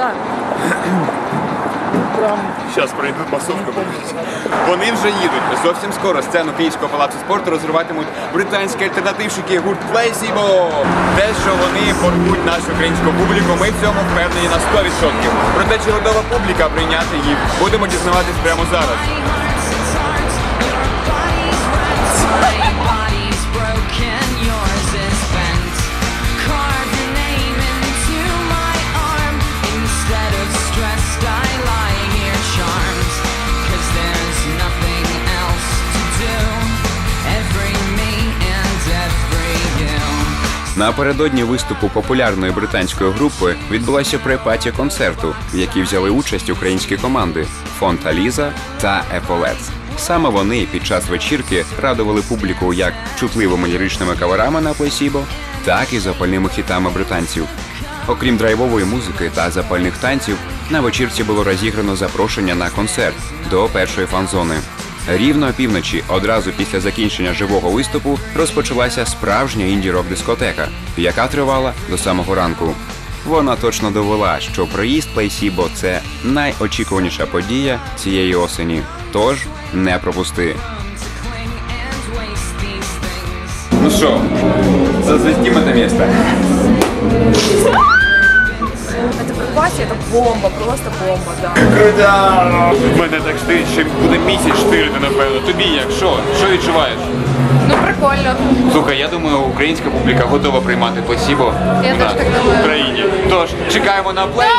Да. Зараз пройду масовку. Вони вже їдуть. Зовсім скоро сцену Київського палацу спорту розриватимуть британські альтернативщики гурт Плейсібо. Те, що вони формують нашу українську публіку, ми в цьому впевнені на 100%. Проте, чи готова публіка прийняти їх, будемо дізнаватись прямо зараз. Напередодні виступу популярної британської групи відбулася препатія концерту, в якій взяли участь українські команди Фонд Аліза та Еполец. Саме вони під час вечірки радували публіку як чутливими ліричними каверами на плесібо, так і запальними хітами британців. Окрім драйвової музики та запальних танців, на вечірці було розіграно запрошення на концерт до першої фан-зони. Рівно опівночі, одразу після закінчення живого виступу, розпочалася справжня інді-рок дискотека, яка тривала до самого ранку. Вона точно довела, що приїзд Плейсібо це найочікуваніша подія цієї осені. Тож не пропусти. Ну що, зазвездим это место. Это це бомба, просто бомба, да. Круто! В мене так стоїть, ще буде місяць штирити, напевно. Тобі як? Що? Що відчуваєш? Ну прикольно. Слухай, я думаю, українська публіка готова приймати посібо Я в теж так думаю. в Україні. Тож чекаємо на в Україні!